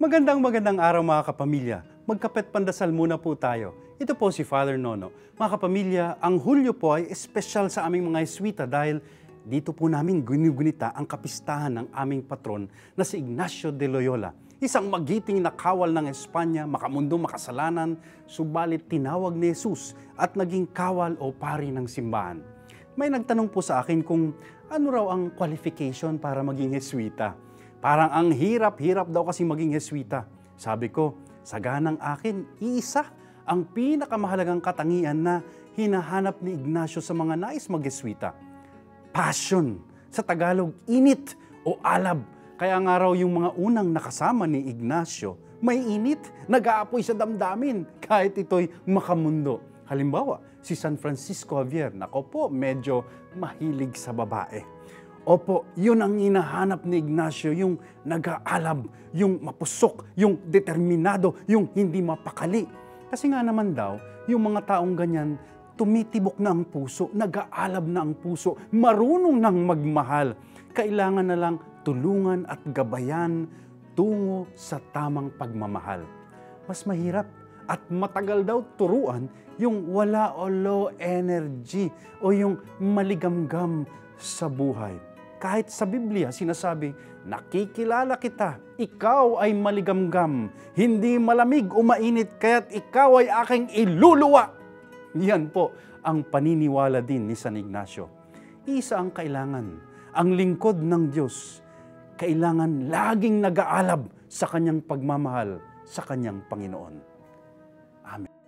Magandang magandang araw mga kapamilya. Magkapet pandasal muna po tayo. Ito po si Father Nono. Mga kapamilya, ang Hulyo po ay espesyal sa aming mga Eswita dahil dito po namin gunigunita ang kapistahan ng aming patron na si Ignacio de Loyola. Isang magiting na kawal ng Espanya, makamundo makasalanan, subalit tinawag ni Jesus at naging kawal o pari ng simbahan. May nagtanong po sa akin kung ano raw ang qualification para maging Heswita. Parang ang hirap-hirap daw kasi maging Heswita. Sabi ko, saganang akin, iisa ang pinakamahalagang katangian na hinahanap ni Ignacio sa mga nais mag-Heswita. Passion. Sa Tagalog, init o alab. Kaya nga raw yung mga unang nakasama ni Ignacio, may init, nag-aapoy sa damdamin kahit ito'y makamundo. Halimbawa, si San Francisco Javier, nako po, medyo mahilig sa babae. Opo, yun ang hinahanap ni Ignacio, yung nag-aalab, yung mapusok, yung determinado, yung hindi mapakali. Kasi nga naman daw, yung mga taong ganyan, tumitibok na ang puso, nag-aalab na ang puso, marunong nang magmahal. Kailangan na lang tulungan at gabayan tungo sa tamang pagmamahal. Mas mahirap at matagal daw turuan yung wala o low energy o yung maligamgam sa buhay. Kahit sa Biblia sinasabi, nakikilala kita, ikaw ay maligamgam, hindi malamig o mainit, kaya't ikaw ay aking iluluwa. Yan po ang paniniwala din ni San Ignacio. Isa ang kailangan, ang lingkod ng Diyos, kailangan laging nag-aalab sa kanyang pagmamahal sa kanyang Panginoon. Amen.